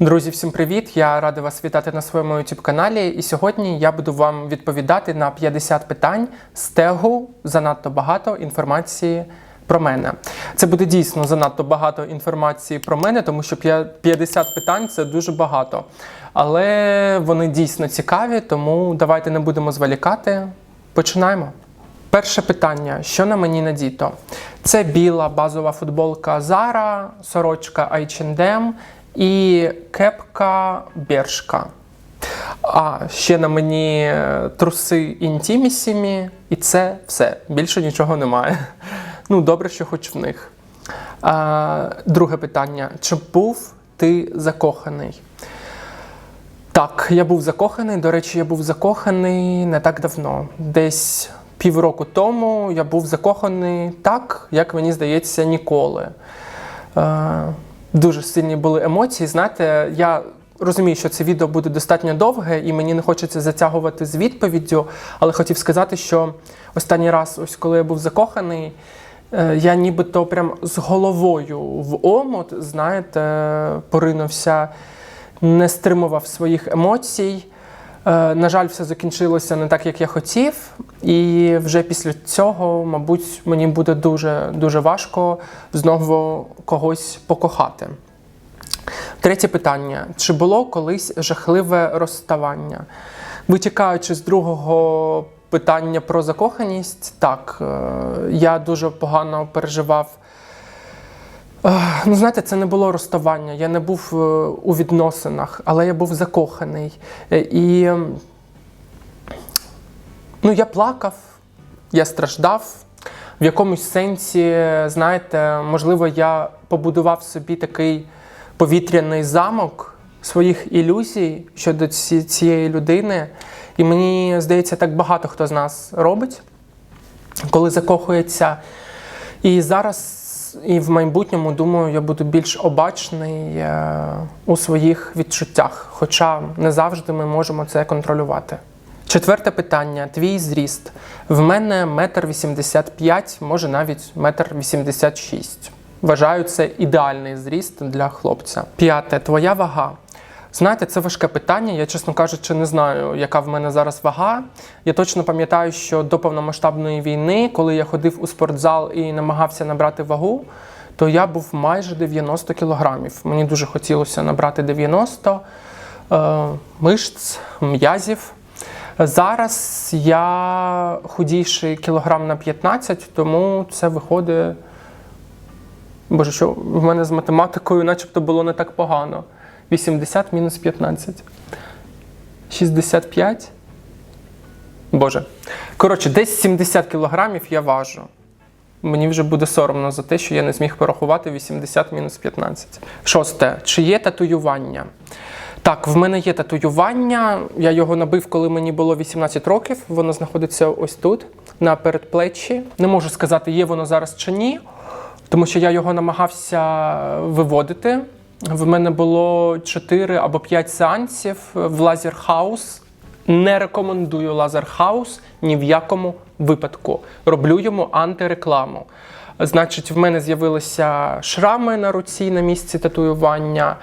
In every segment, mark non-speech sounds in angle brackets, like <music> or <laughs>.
Друзі, всім привіт! Я радий вас вітати на своєму youtube каналі. І сьогодні я буду вам відповідати на 50 питань з тегу занадто багато інформації про мене. Це буде дійсно занадто багато інформації про мене, тому що 50 питань це дуже багато. Але вони дійсно цікаві, тому давайте не будемо зволікати. Починаємо. Перше питання: що на мені надіто? Це біла базова футболка Zara, сорочка H&M і кепка Бершка. А ще на мені е, труси Intimissimi, і це все. Більше нічого немає. <laughs> Ну, добре, що хоч в них. А, друге питання: чи був ти закоханий? Так, я був закоханий. До речі, я був закоханий не так давно. Десь півроку тому я був закоханий так, як мені здається, ніколи. Е, дуже сильні були емоції. Знаєте, я розумію, що це відео буде достатньо довге, і мені не хочеться затягувати з відповіддю, але хотів сказати, що останній раз, ось коли я був закоханий, е, я нібито прям з головою в омут, знаєте, поринувся, не стримував своїх емоцій. Е, На жаль, все закінчилося не так, як я хотів, і вже після цього, мабуть, мені буде дуже дуже важко знову когось покохати. Третє питання: чи було колись жахливе розставання? Витікаючи з другого питання про закоханість, так, е, я дуже погано переживав. Ну, знаєте, це не було розставання. Я не був е, у відносинах, але я був закоханий. Е, І ну, я плакав, я страждав. В якомусь сенсі, знаєте, можливо, я побудував собі такий повітряний замок своїх ілюзій щодо ці- цієї людини. І мені здається, так багато хто з нас робить, коли закохується. І зараз і в майбутньому, думаю, я буду більш обачний е, у своїх відчуттях, хоча не завжди ми можемо це контролювати. Четверте питання: твій зріст. В мене метр вісімдесят п'ять, може навіть метр вісімдесят шість. Вважаю, це ідеальний зріст для хлопця. П'яте твоя вага. Знаєте, це важке питання. Я, чесно кажучи, не знаю, яка в мене зараз вага. Я точно пам'ятаю, що до повномасштабної війни, коли я ходив у спортзал і намагався набрати вагу, то я був майже 90 кілограмів. Мені дуже хотілося набрати 90 е, мишць, м'язів. Зараз я худіший кілограм на 15, тому це виходить. Боже, що в мене з математикою начебто було не так погано. 80 мінус 15. 65. Боже. Коротше, десь 70 кілограмів я важу. Мені вже буде соромно за те, що я не зміг порахувати 80 мінус 15. Шосте. Чи є татуювання? Так, в мене є татуювання. Я його набив, коли мені було 18 років. Воно знаходиться ось тут, на передплеччі. Не можу сказати, є воно зараз чи ні, тому що я його намагався виводити. В мене було 4 або 5 сеансів в Лазерхаус. Не рекомендую Лазерхаус ні в якому випадку. Роблю йому антирекламу. Значить, в мене з'явилися шрами на руці на місці татуювання,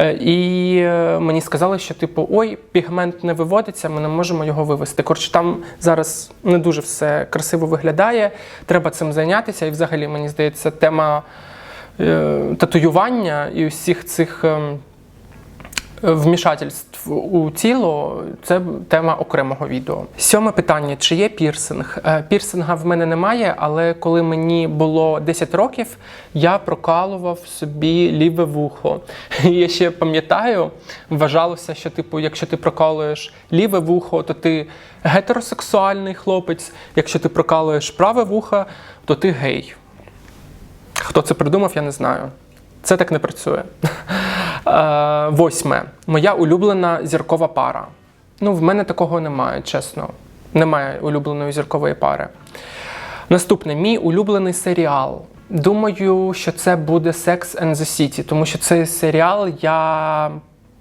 Е, і е, мені сказали, що типу, ой, пігмент не виводиться, ми не можемо його вивести. Коротше, там зараз не дуже все красиво виглядає. Треба цим зайнятися. І взагалі, мені здається, тема татуювання і усіх цих. ем, вмішательств у тіло це тема окремого відео. Сьоме питання: чи є пірсинг? Е, Пірсинга в мене немає, але коли мені було 10 років, я прокалував собі ліве вухо. Я ще пам'ятаю, вважалося, що типу, якщо ти прокалуєш ліве вухо, то ти гетеросексуальний хлопець. Якщо ти прокалуєш праве вухо, то ти гей. Хто це придумав, я не знаю. Це так не працює. <laughs> Е, Восьме. Моя улюблена зіркова пара. Ну, в мене такого немає, чесно. Немає улюбленої зіркової пари. Наступне, мій улюблений серіал. Думаю, що це буде Sex and the City, тому що цей серіал я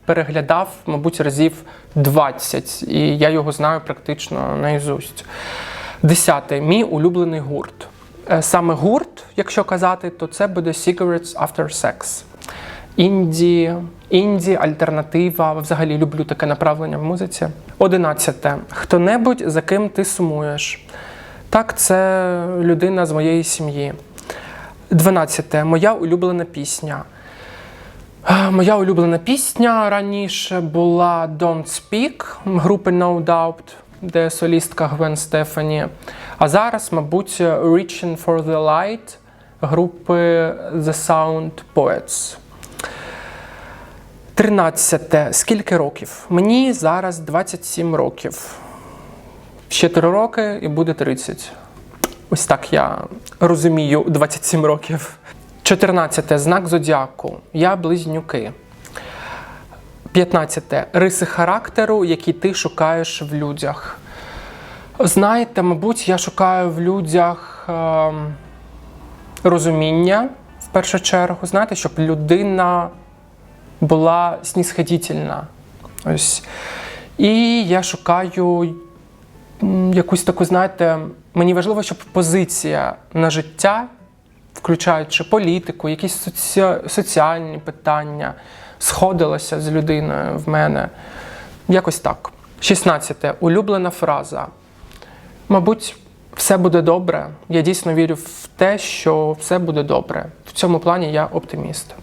переглядав, мабуть, разів 20, і я його знаю практично наізусть. Десяте. Мій улюблений гурт. Е, Саме гурт, якщо казати, то це буде Cigarettes After Sex. Інді інді, альтернатива. Взагалі люблю таке направлення в музиці. Одинадцяте. Хто-небудь, за ким ти сумуєш? Так, це людина з моєї сім'ї. Дванадцяте. Моя улюблена пісня. Е, Моя улюблена пісня раніше була Don't Speak групи No Doubt, де солістка Гвен Стефані. А зараз, мабуть, Reaching for the Light групи The Sound Poets. Тринадцяте. Скільки років? Мені зараз 27 років. Ще 3 роки і буде 30. Ось так я розумію 27 років. 14. Знак зодіаку. Я близнюки. 15. Риси характеру, які ти шукаєш в людях. Знаєте, мабуть, я шукаю в людях ем, розуміння в першу чергу. Знаєте, щоб людина була снісходітельна. Ось. І я шукаю якусь таку, знаєте, мені важливо, щоб позиція на життя, включаючи політику, якісь соці... соціальні питання, сходилася з людиною в мене. Якось так. 16. Улюблена фраза. Мабуть, все буде добре. Я дійсно вірю в те, що все буде добре. В цьому плані я оптиміст.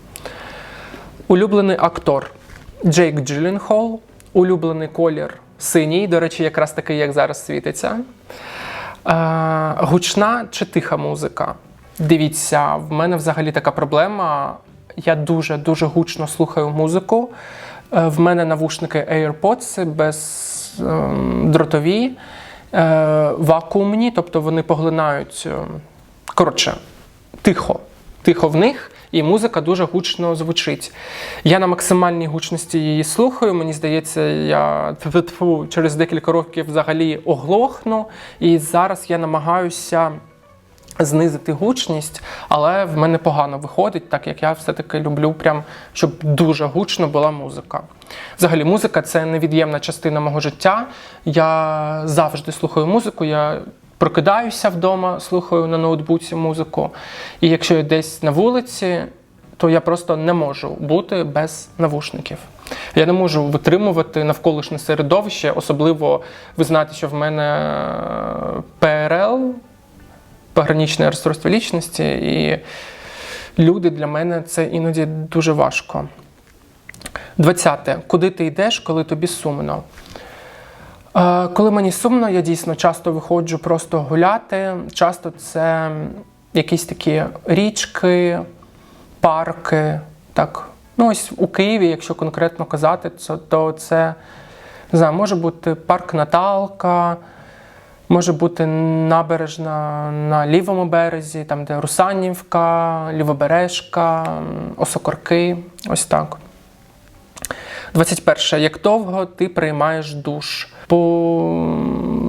Улюблений актор Джейк Джилленхол. Улюблений колір синій, до речі, якраз такий, як зараз світиться. Е, гучна чи тиха музика? Дивіться, в мене взагалі така проблема. Я дуже дуже гучно слухаю музику. Е, в мене навушники AirPods без ем, е, вакуумні, тобто вони поглинають. е, Коротше, тихо. Тихо в них, і музика дуже гучно звучить. Я на максимальній гучності її слухаю. Мені здається, я через декілька років взагалі оглохну. І зараз я намагаюся знизити гучність, але в мене погано виходить, так як я все-таки люблю, прям, щоб дуже гучно була музика. Взагалі, музика це невід'ємна частина мого життя. Я завжди слухаю музику. Я прокидаюся вдома, слухаю на ноутбуці музику. І якщо я десь на вулиці, то я просто не можу бути без навушників. Я не можу витримувати навколишнє середовище, особливо ви знаєте, що в мене ПРЛ, пограничне розстройство лічності, і люди для мене це іноді дуже важко. 20. Куди ти йдеш, коли тобі сумно? Коли мені сумно, я дійсно часто виходжу просто гуляти. Часто це якісь такі річки, парки. Так. Ну, ось у Києві, якщо конкретно казати, то це не знаю, може бути парк Наталка, може бути набережна на лівому березі, там, де Русанівка, Лівобережка, Осокорки. Ось так. 21. Як довго ти приймаєш душ? По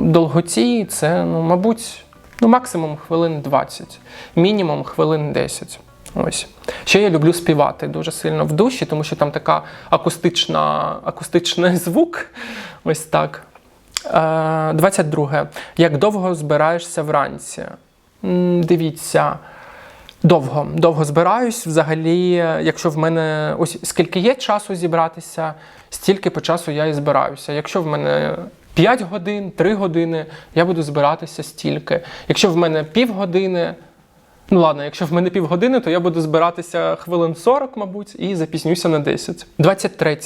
довготі це, ну, мабуть, ну, максимум хвилин 20, мінімум хвилин 10. Ось. Ще я люблю співати дуже сильно в душі, тому що там така акустична, акустичний <laughs> звук. Ось так. Е, 22. Як довго збираєшся вранці? Дивіться. Довго, довго збираюсь. Взагалі, якщо в мене ось скільки є часу зібратися, стільки по часу я і збираюся. Якщо в мене 5 годин, 3 години, я буду збиратися стільки. Якщо в мене півгодини, ну ладно, якщо в мене півгодини, то я буду збиратися хвилин 40, мабуть, і запізнюся на 10. 23.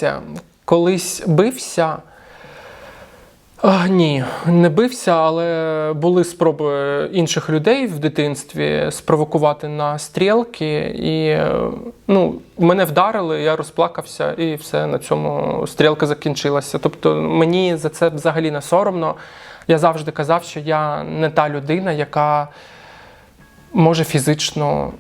Колись бився. А, ні, не бився, але були спроби інших людей в дитинстві спровокувати на стрілки, і ну, мене вдарили, я розплакався, і все на цьому стрілка закінчилася. Тобто мені за це взагалі не соромно. Я завжди казав, що я не та людина, яка може фізично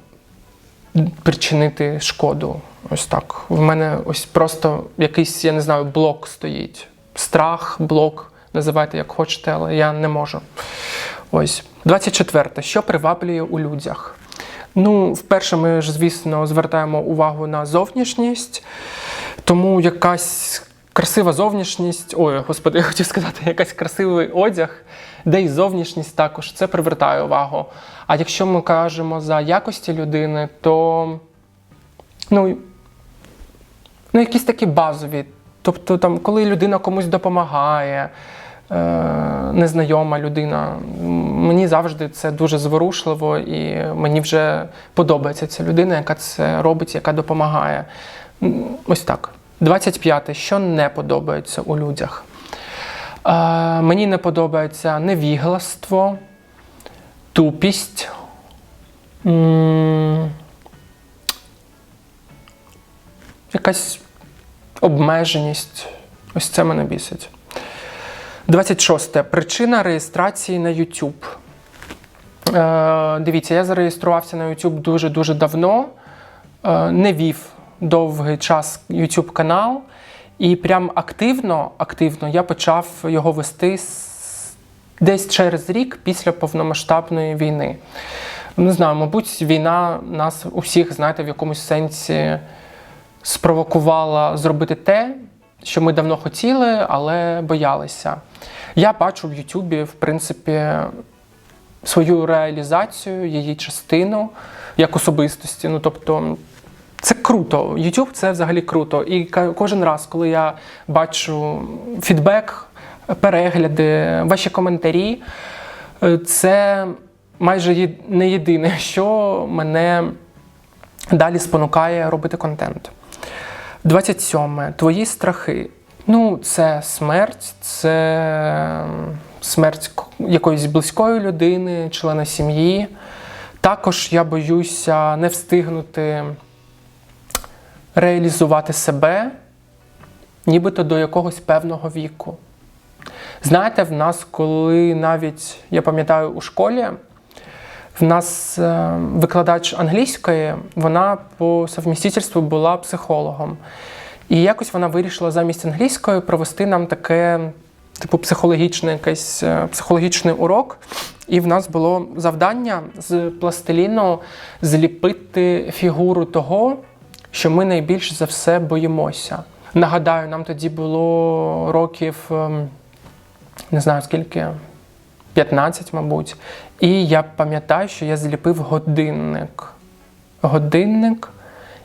причинити шкоду. Ось так. В мене ось просто якийсь, я не знаю, блок стоїть. Страх, блок, називайте як хочете, але я не можу. Ось. 24. Що приваблює у людях? Ну, вперше ми ж, звісно, звертаємо увагу на зовнішність, тому якась красива зовнішність, ой, господи, я хотів сказати, якась красивий одяг, де й зовнішність також це привертає увагу. А якщо ми кажемо за якості людини, то ну, ну, якісь такі базові. Тобто, там, коли людина комусь допомагає, незнайома людина, мені завжди це дуже зворушливо, і мені вже подобається ця людина, яка це робить, яка допомагає. Ось так. 25. Що не подобається у людях? Е, мені не подобається невігластво, тупість. Якась обмеженість. Ось це мене бісить. 26. Причина реєстрації на YouTube. Е, дивіться, я зареєструвався на YouTube дуже-дуже давно. Е, не вів довгий час YouTube канал. І прям активно, активно я почав його вести десь через рік після повномасштабної війни. Не знаю, мабуть, війна нас усіх, знаєте, в якомусь сенсі спровокувала зробити те, що ми давно хотіли, але боялися. Я бачу в Ютубі, в принципі, свою реалізацію, її частину як особистості. Ну, тобто, це круто. YouTube це взагалі круто. І кожен раз, коли я бачу фідбек, перегляди, ваші коментарі, е, це майже не єдине, що мене далі спонукає робити контент. 27. Твої страхи. Ну, це смерть, це смерть якоїсь близької людини, члена сім'ї. Також я боюся не встигнути реалізувати себе, нібито до якогось певного віку. Знаєте, в нас, коли навіть я пам'ятаю у школі, в нас е, викладач англійської, вона по совмістительству була психологом. І якось вона вирішила замість англійської провести нам таке, типу, психологічне, якийсь е, психологічний урок. І в нас було завдання з пластиліну зліпити фігуру того, що ми найбільш за все боїмося. Нагадаю, нам тоді було років, ем, не знаю скільки, 15, мабуть. І я пам'ятаю, що я зліпив годинник. Годинник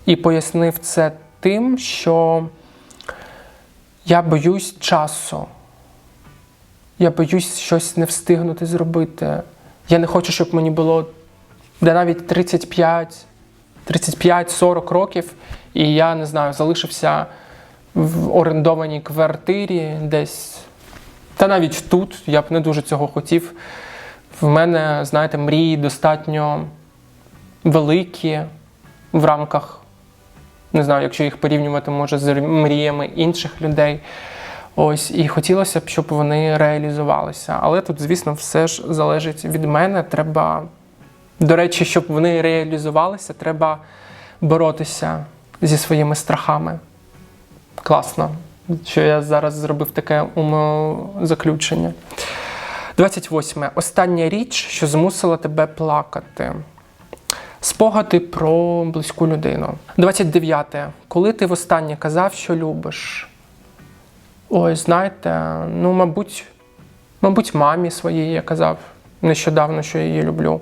і пояснив це тим, що я боюсь часу. Я боюсь щось не встигнути зробити. Я не хочу, щоб мені було де навіть 35, 35-40 років, і я не знаю, залишився в орендованій квартирі десь. Та навіть тут я б не дуже цього хотів. В мене, знаєте, мрії достатньо великі в рамках, не знаю, якщо їх порівнювати може з мріями інших людей. Ось, і хотілося б, щоб вони реалізувалися. Але тут, звісно, все ж залежить від мене. Треба, до речі, щоб вони реалізувалися, треба боротися зі своїми страхами. Класно, що я зараз зробив таке умозаключення. 28. Остання річ, що змусила тебе плакати. Спогади про близьку людину. 29. Коли ти востаннє казав, що любиш? Ой, знаєте, ну, мабуть, мабуть, мамі своїй я казав нещодавно, що я її люблю.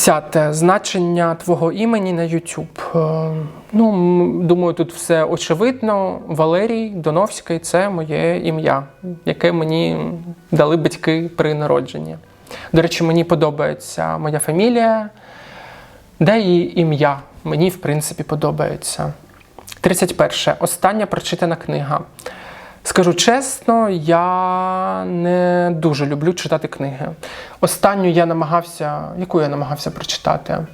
30. Значення твого імені на YouTube. Е, Ну, думаю, тут все очевидно. Валерій Доновський це моє ім'я, яке мені дали батьки при народженні. До речі, мені подобається моя фамілія, де і ім'я. Мені, в принципі, подобається. 31. Остання прочитана книга. Скажу чесно, я не дуже люблю читати книги. Останню я намагався, яку я намагався прочитати?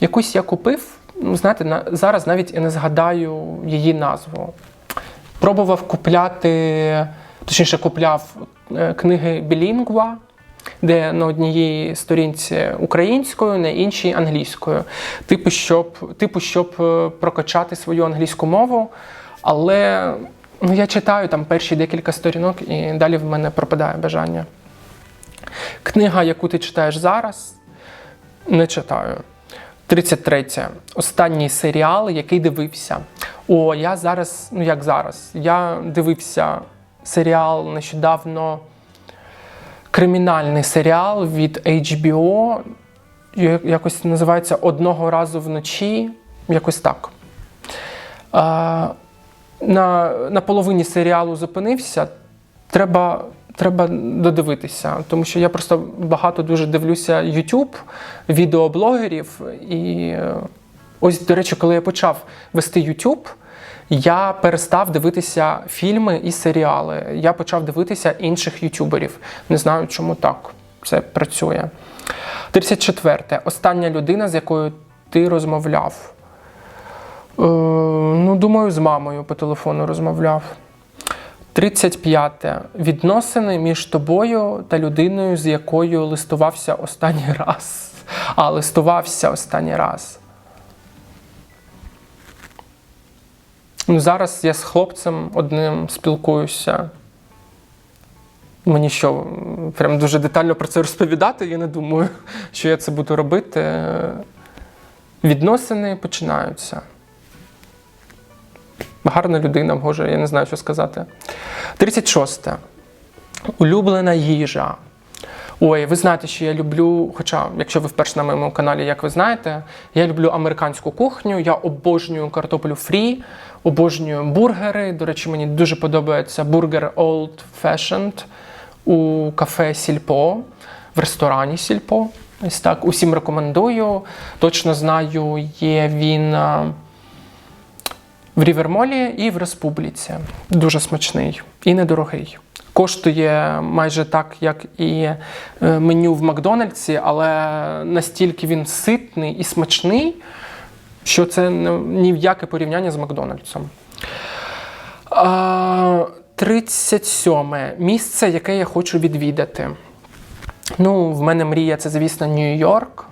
Якусь я купив, ну, знаєте, на, зараз навіть і не згадаю її назву. Пробував купляти, точніше, купляв е, книги Білінгва, де на одній сторінці українською, на іншій англійською. Типу, щоб, типу, щоб е, прокачати свою англійську мову. Але ну, я читаю там перші декілька сторінок, і далі в мене пропадає бажання. Книга, яку ти читаєш зараз, не читаю. 33. Останній серіал, який дивився. О, я зараз, ну як зараз, я дивився серіал нещодавно. Кримінальний серіал від HBO. Якось називається Одного разу вночі. Якось так. На, на половині серіалу зупинився. Треба, треба додивитися, тому що я просто багато дуже дивлюся YouTube, відеоблогерів. І е, ось, до речі, коли я почав вести YouTube, я перестав дивитися фільми і серіали. Я почав дивитися інших ютуберів. Не знаю, чому так це працює. 34. Остання людина, з якою ти розмовляв. Е, ну, думаю, з мамою по телефону розмовляв. 35. Відносини між тобою та людиною, з якою листувався останній раз. А, листувався останній раз. Ну, зараз я з хлопцем одним спілкуюся. Мені що, прям дуже детально про це розповідати, я не думаю, що я це буду робити. Відносини починаються. Гарна людина, може, я не знаю, що сказати. 36. Улюблена їжа. Ой, ви знаєте, що я люблю, хоча, якщо ви вперше на моєму каналі, як ви знаєте, я люблю американську кухню, я обожнюю картоплю фрі, обожнюю бургери. До речі, мені дуже подобається бургер Old Fashioned у кафе Сільпо, в ресторані Сільпо. Ось так. Усім рекомендую. Точно знаю, є він а, в Рівермолі і в Республіці. Дуже смачний і недорогий. Коштує майже так, як і е, меню в Макдональдсі, але настільки він ситний і смачний, що це ні в яке порівняння з Макдональдсом. 37. Місце, яке я хочу відвідати. Ну, в мене мрія це, звісно, Нью-Йорк.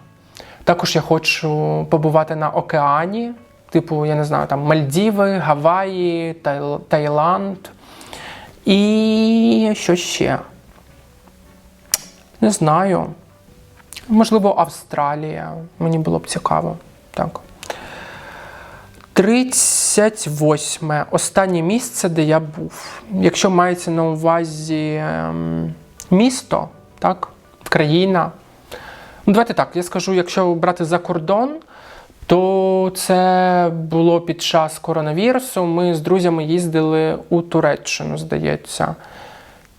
Також я хочу побувати на океані, типу, я не знаю, там Мальдіви, Гаваї, Таїланд. І що ще? Не знаю. Можливо, Австралія. Мені було б цікаво. Так. 38. Останнє місце, де я був. Якщо мається на увазі ем, місто, так, країна. Ну, давайте так, я скажу, якщо брати за кордон, то це було під час коронавірусу. Ми з друзями їздили у Туреччину, здається.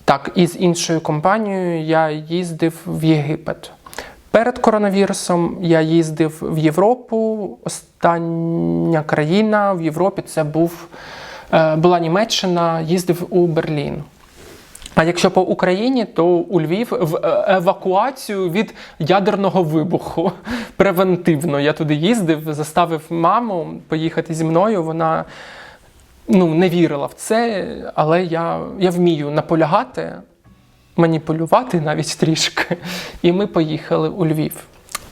Так, і з іншою компанією я їздив в Єгипет. Перед коронавірусом я їздив в Європу. Остання країна в Європі це був, е, була Німеччина, їздив у Берлін. А якщо по Україні, то у Львів в е, евакуацію від ядерного вибуху. <laughs> Превентивно. Я туди їздив, заставив маму поїхати зі мною. Вона ну, не вірила в це, але я, я вмію наполягати, маніпулювати навіть трішки. І ми поїхали у Львів.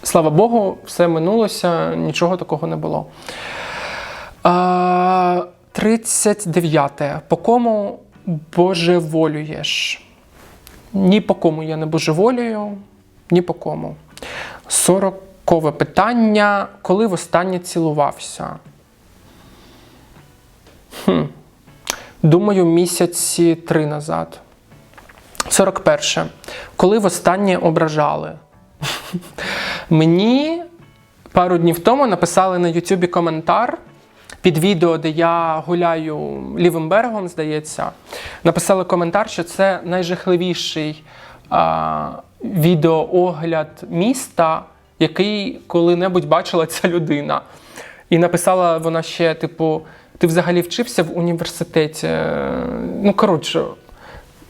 Слава Богу, все минулося, нічого такого не було. А, 39. По кому божеволюєш? Ні по кому я не божеволюю, ні по кому. Сорокове питання. Коли востаннє цілувався? Хм. Думаю, місяці три назад. 41. Коли востаннє ображали? <laughs> Мені пару днів тому написали на Ютубі коментар під відео, де я гуляю лівим берегом, здається. Написали коментар, що це найжахливіший а, відеоогляд міста, який коли-небудь бачила ця людина. І написала вона ще, типу, ти взагалі вчився в університеті. Е, Ну, коротше,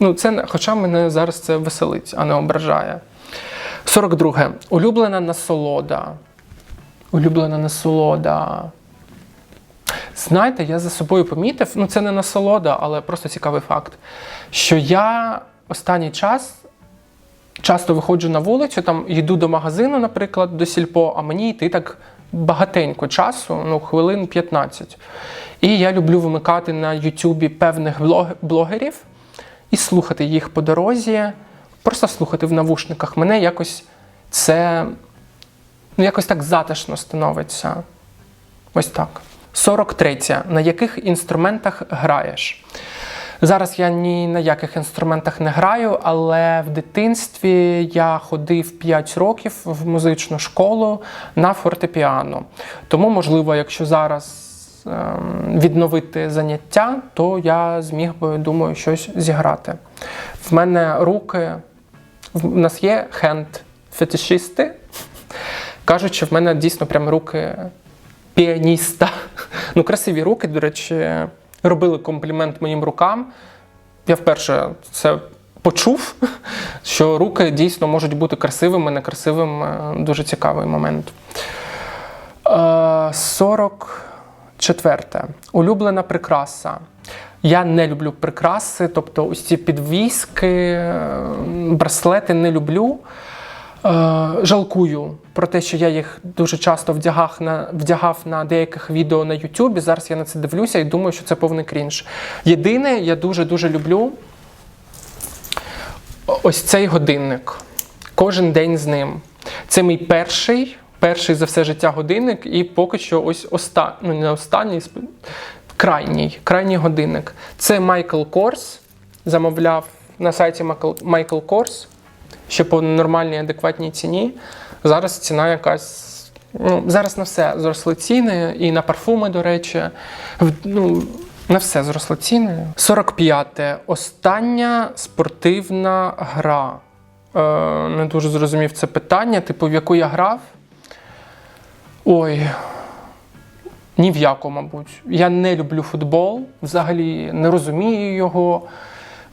ну, це, хоча мене зараз це веселить, а не ображає. 42. Улюблена насолода. Улюблена насолода. Знаєте, я за собою помітив, ну це не насолода, але просто цікавий факт, що я останній час часто виходжу на вулицю, там йду до магазину, наприклад, до сільпо, а мені йти так багатенько часу, ну хвилин 15. І я люблю вимикати на Ютубі певних блогерів і слухати їх по дорозі, просто слухати в навушниках. Мене якось це ну, якось так затишно становиться. Ось так. 43. На яких інструментах граєш? Зараз я ні на яких інструментах не граю, але в дитинстві я ходив 5 років в музичну школу на фортепіано. Тому, можливо, якщо зараз ем, відновити заняття, то я зміг би, думаю, щось зіграти. В мене руки, в нас є хенд-фетишисти. Кажуть, що в мене дійсно прям руки піаніста. Ну, красиві руки, до речі, робили комплімент моїм рукам. Я вперше це почув, <laughs> що руки дійсно можуть бути красивими, некрасивими. Дуже цікавий момент. Е, 44. Улюблена прикраса. Я не люблю прикраси, тобто ось ці підвіски, е, браслети не люблю. Е, жалкую про те, що я їх дуже часто вдягав на, вдягав на деяких відео на Ютубі. Зараз я на це дивлюся і думаю, що це повний крінж. Єдине, я дуже-дуже люблю ось цей годинник. Кожен день з ним. Це мій перший, перший за все життя годинник, і поки що ось оста... ну, не останній, крайній, крайній годинник. Це Майкл Корс. Замовляв на сайті Майкл- Корс ще по нормальній адекватній ціні. Зараз ціна якась. Ну, зараз на все зросли ціни, і на парфуми, до речі. Ну, на все зросли ціни. 45. Остання спортивна гра. Е, не дуже зрозумів це питання. Типу, в яку я грав? Ой. Ні в яку, мабуть. Я не люблю футбол, взагалі не розумію його.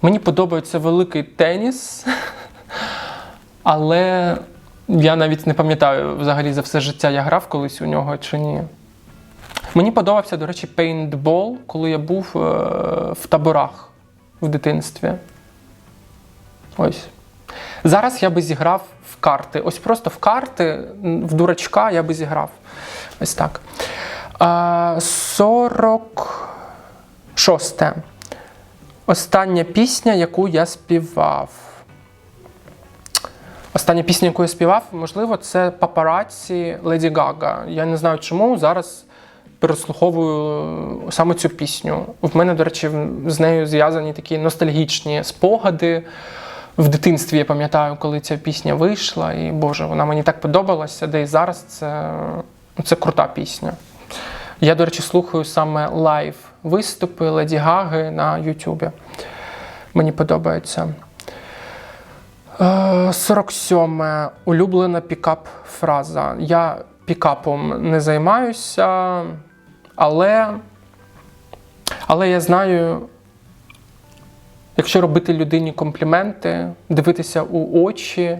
Мені подобається великий теніс, <laughs> але я навіть не пам'ятаю взагалі за все життя я грав колись у нього чи ні. Мені подобався, до речі, пейнтбол, коли я був е, в таборах в дитинстві. Ось. Зараз я би зіграв в карти. Ось просто в карти, в дурачка я би зіграв. Ось так. А, 46. Остання пісня, яку я співав. Остання пісня, яку я співав, можливо, це папараці Леді Гага. Я не знаю чому. Зараз переслуховую саме цю пісню. В мене, до речі, з нею зв'язані такі ностальгічні спогади. В дитинстві я пам'ятаю, коли ця пісня вийшла, і Боже, вона мені так подобалася, де і зараз це, це крута пісня. Я, до речі, слухаю саме лайв виступи Леді Гаги на Ютубі. Мені подобається. Е, 47. Улюблена пікап-фраза. Я пікапом не займаюся, але, але я знаю, якщо робити людині компліменти, дивитися у очі,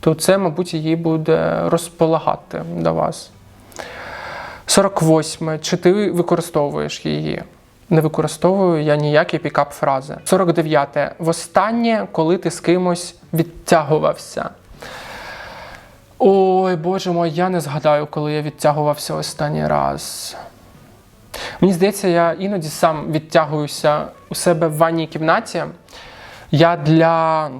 то це, мабуть, її буде розполагати до вас. 48. Чи ти використовуєш її? Не використовую я ніякі пікап-фрази. 49. Востаннє, коли ти з кимось відтягувався. Ой, боже мой, я не згадаю, коли я відтягувався останній раз. Мені здається, я іноді сам відтягуюся у себе в ванній кімнаті. Я для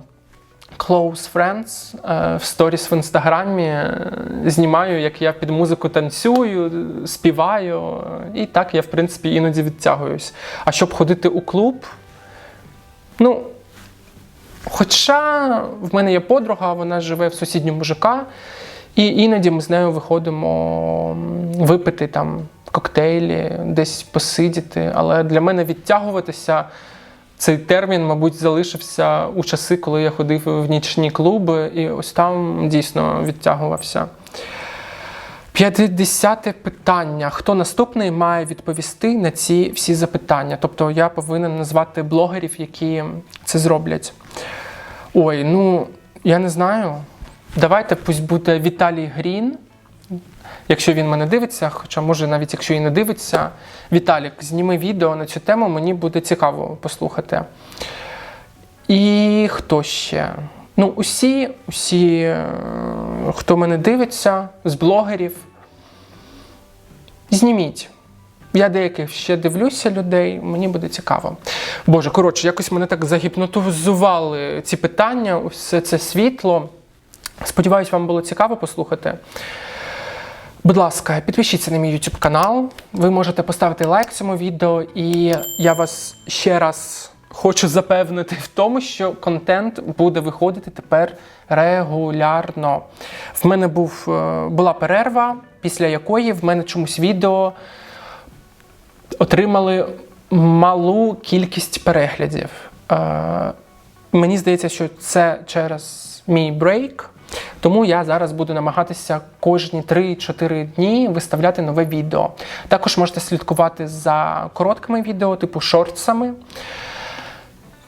Close Friends е, в сторіс в інстаграмі е, знімаю, як я під музику танцюю, співаю. І так я, в принципі, іноді відтягуюсь. А щоб ходити у клуб, ну. Хоча в мене є подруга, вона живе в сусідньому ЖК, і іноді ми з нею виходимо випити там коктейлі, десь посидіти. Але для мене відтягуватися цей термін, мабуть, залишився у часи, коли я ходив в нічні клуби, і ось там дійсно відтягувався. 50 питання. Хто наступний має відповісти на ці всі запитання? Тобто я повинен назвати блогерів, які це зроблять. Ой, ну я не знаю. Давайте пусть буде Віталій Грін. Якщо він мене дивиться, хоча може навіть якщо і не дивиться, Віталік, зніми відео на цю тему, мені буде цікаво послухати. І хто ще? Ну, усі, усі, е, хто мене дивиться, з блогерів, зніміть. Я деяких ще дивлюся людей, мені буде цікаво. Боже, коротше, якось мене так загіпнотизували ці питання, все це світло. Сподіваюсь, вам було цікаво послухати. Будь ласка, підпишіться на мій YouTube канал. Ви можете поставити лайк цьому відео, і я вас ще раз хочу запевнити в тому, що контент буде виходити тепер регулярно. В мене був, е, була перерва, після якої в мене чомусь відео отримали малу кількість переглядів. Е, мені здається, що це через мій брейк. Тому я зараз буду намагатися кожні 3-4 дні виставляти нове відео. Також можете слідкувати за короткими відео, типу шортсами.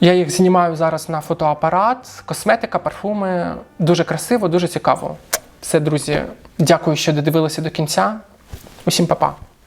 Я їх знімаю зараз на фотоапарат, косметика, парфуми. Дуже красиво, дуже цікаво. Все, друзі, дякую, що додивилися до кінця. Усім па-па.